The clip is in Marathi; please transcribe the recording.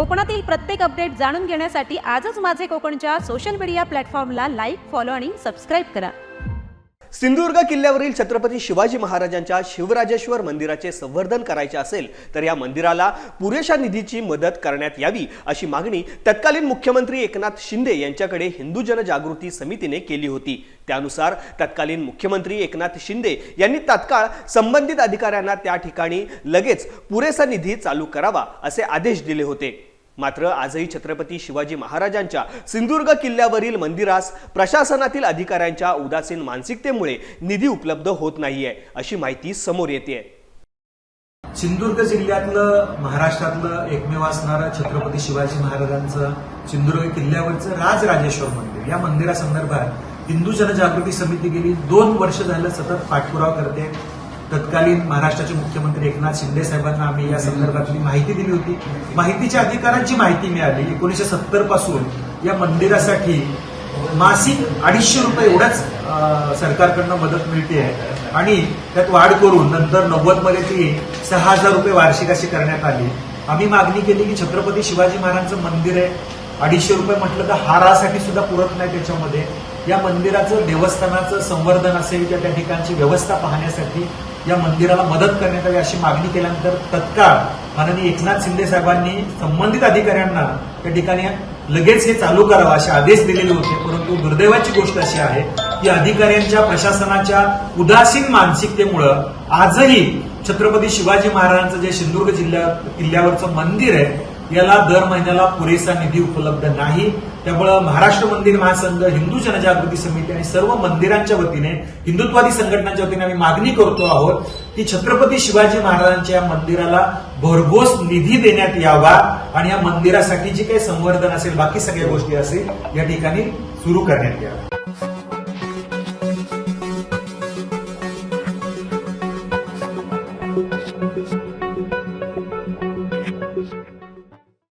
कोकणातील प्रत्येक अपडेट जाणून घेण्यासाठी आजच माझे कोकणच्या सोशल मीडिया प्लॅटफॉर्मला लाईक फॉलो आणि सबस्क्राईब करा. सिंधुदुर्ग किल्ल्यावरील छत्रपती शिवाजी महाराजांच्या शिवराजेश्वर मंदिराचे संवर्धन करायचे असेल तर या मंदिराला पुरेशा निधीची मदत करण्यात यावी अशी मागणी तत्कालीन मुख्यमंत्री एकनाथ शिंदे यांच्याकडे हिंदू जनजागृती समितीने केली होती. त्यानुसार तत्कालीन मुख्यमंत्री एकनाथ शिंदे यांनी तात्काळ संबंधित अधिकाऱ्यांना त्या ठिकाणी लगेच पुरेसा निधी चालू करावा असे आदेश दिले होते. मात्र आजही छत्रपती शिवाजी महाराजांच्या सिंधुदुर्ग किल्ल्यावरील मंदिरास प्रशासनातील अधिकाऱ्यांच्या उदासीन मानसिकतेमुळे निधी उपलब्ध होत नाहीये अशी माहिती समोर येते सिंधुदुर्ग जिल्ह्यातलं महाराष्ट्रातलं एकमेव असणारं छत्रपती शिवाजी महाराजांचं सिंधुदुर्ग किल्ल्यावरचं राजराजेश्वर मंदिर. या मंदिरासंदर्भात हिंदू जनजागृती समिती गेली दोन वर्ष झालं सतत पाठपुरावा करते. तत्कालीन महाराष्ट्राचे मुख्यमंत्री एकनाथ शिंदे साहेबांना आम्ही या संदर्भातली माहिती दिली होती. माहितीच्या अधिकारांची माहिती मिळाली. एकोणीसशे सत्तरपासून या मंदिरासाठी मासिक अडीचशे रुपये एवढ्याच सरकारकडनं मदत मिळते आणि त्यात वाढ करून नंतर नव्वदमध्ये ती सहा हजार रुपये वार्षिक अशी करण्यात आली. आम्ही मागणी केली की छत्रपती शिवाजी महाराजांचं मंदिर आहे. अडीचशे रुपये म्हटलं तर हारासाठी सुद्धा पुरत नाही त्याच्यामध्ये. या मंदिराचं देवस्थानाचं संवर्धन असेल किंवा त्या ठिकाणची व्यवस्था पाहण्यासाठी या मंदिराला मदत करण्यात यावी अशी मागणी केल्यानंतर तत्काळ माननीय एकनाथ शिंदे साहेबांनी संबंधित अधिकाऱ्यांना त्या ठिकाणी लगेच हे चालू करावं असे आदेश दिलेले होते. परंतु दुर्दैवाची गोष्ट अशी आहे की अधिकाऱ्यांच्या प्रशासनाच्या उदासीन मानसिकतेमुळं आजही छत्रपती शिवाजी महाराजांचं जे सिंधुदुर्ग जिल्ह्या किल्ल्यावरचं मंदिर आहे याला दर महिन्याला पुरेसा निधी उपलब्ध नाही. त्यामुळं महाराष्ट्र मंदिर महासंघ हिंदू जनजागृती समिती आणि सर्व मंदिरांच्या वतीने हिंदुत्वादी संघटनांच्या वतीने आम्ही मागणी करतो आहोत की छत्रपती शिवाजी महाराजांच्या या मंदिराला भरघोस निधी देण्यात यावा आणि या मंदिरासाठी जी काही संवर्धन असेल बाकी सगळ्या गोष्टी असेल या ठिकाणी सुरू करण्यात यावं.